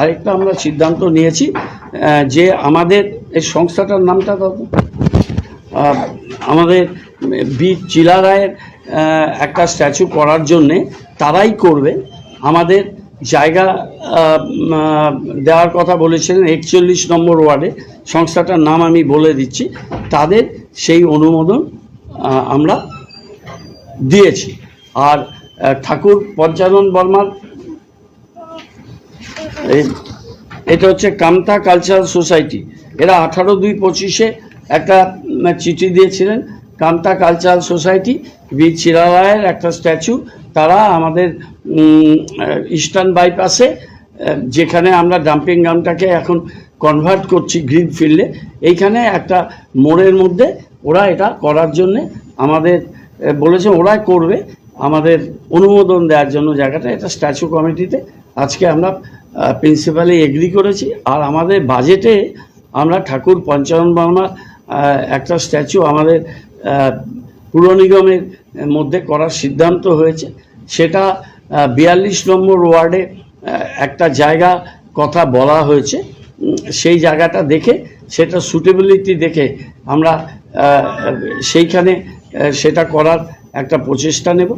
আরেকটা আমরা সিদ্ধান্ত নিয়েছি যে আমাদের এই সংস্থাটার নামটা কত? আমাদের বীর চিলা রায়ের একটা স্ট্যাচু করার জন্যে তারাই করবে। আমাদের জায়গা দেওয়ার কথা বলেছিলেন, একচল্লিশ নম্বর ওয়ার্ডে। সংস্থাটার নাম আমি বলে দিচ্ছি। তাদের সেই অনুমোদন আমরা দিয়েছি। আর ঠাকুর পঞ্চানন বর্মার এটা হচ্ছে কামতা কালচারাল সোসাইটি। এরা আঠারো দুই পঁচিশে একটা চিঠি দিয়েছিলেন, কামতা কালচারাল সোসাইটি, বীর চিরালয়ের একটা স্ট্যাচু। তারা আমাদের ইস্টার্ন বাইপাসে যেখানে আমরা ডাম্পিং গ্রাউন্ডটাকে এখন কনভার্ট করছি গ্রিন ফিল্ডে, এইখানে একটা মোড়ের মধ্যে ওরা এটা করার জন্যে আমাদের বলেছে ওরাই করবে, আমাদের অনুমোদন দেওয়ার জন্য জায়গাটা। এটা স্ট্যাচু কমিটিতে আজকে আমরা প্রিন্সিপালি এগ্রি করেছি। আর আমাদের বাজেটে আমরা ঠাকুর পঞ্চানন বর্মার আহ, একটা স্ট্যাচু আমাদের আহ, পুর নিগমের মধ্যে করার সিদ্ধান্ত হয়েছে। সেটা বিয়াল্লিশ নম্বর ওয়ার্ডে একটা জায়গা কথা বলা হয়েছে। সেই জায়গাটা দেখে সেটা সুটেবিলিটি দেখে আমরা সেইখানে সেটা করার একটা প্রচেষ্টা নেব।